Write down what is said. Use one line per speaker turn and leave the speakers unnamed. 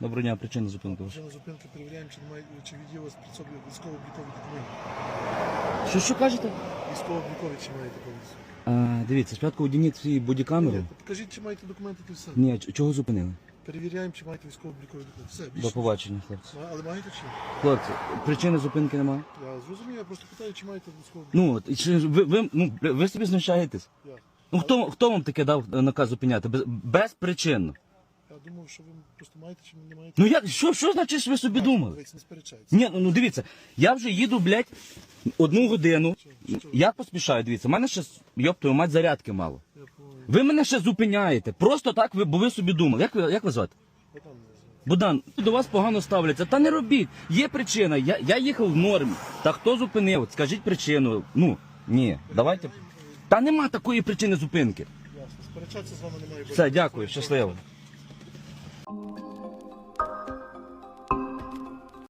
Доброго дня, причина зупинки. ваша.
Причина зупинки перевіряємо, чи немає, чи є у вас при собі військово-облікові документи.
Що, що кажете?
Військово-облікові чи маєте повністю?
А, дивіться, спочатку одініть свої бодікамеру.
Ні, Покажіть, чи маєте документи, то все.
Ні, чого зупинили?
Перевіряємо, чи маєте військово-облікові документи. Все,
До побачення, хлопці.
А, Але маєте чи?
Хлопці, причини зупинки немає.
Я зрозумів, я просто питаю, чи маєте військово
Ну, чи ви, ви, ну, ви собі знущаєтесь.
Я.
Ну, хто, хто вам таке дав наказ зупиняти? Без, безпричинно.
Думав, що ви просто маєте чи не маєте.
Ну як, що, що значить, що ви собі думали?
Дивіться, не сперечається.
Ні, ну, ну дивіться, я вже їду, блядь, одну годину. Я поспішаю, дивіться, в мене ще, твою мать, зарядки мало.
Я.
Ви мене ще зупиняєте. Просто так, ви, бо ви собі думали. Як ви, як ви
звати.
Богдан, до вас погано ставляться. Та не робіть. Є причина. Я, я їхав в нормі. Та хто зупинив? Скажіть причину. Ну, ні, давайте. Та нема такої причини зупинки.
Ясно. Сперечатися з вами немає.
Все, дякую, щасливо.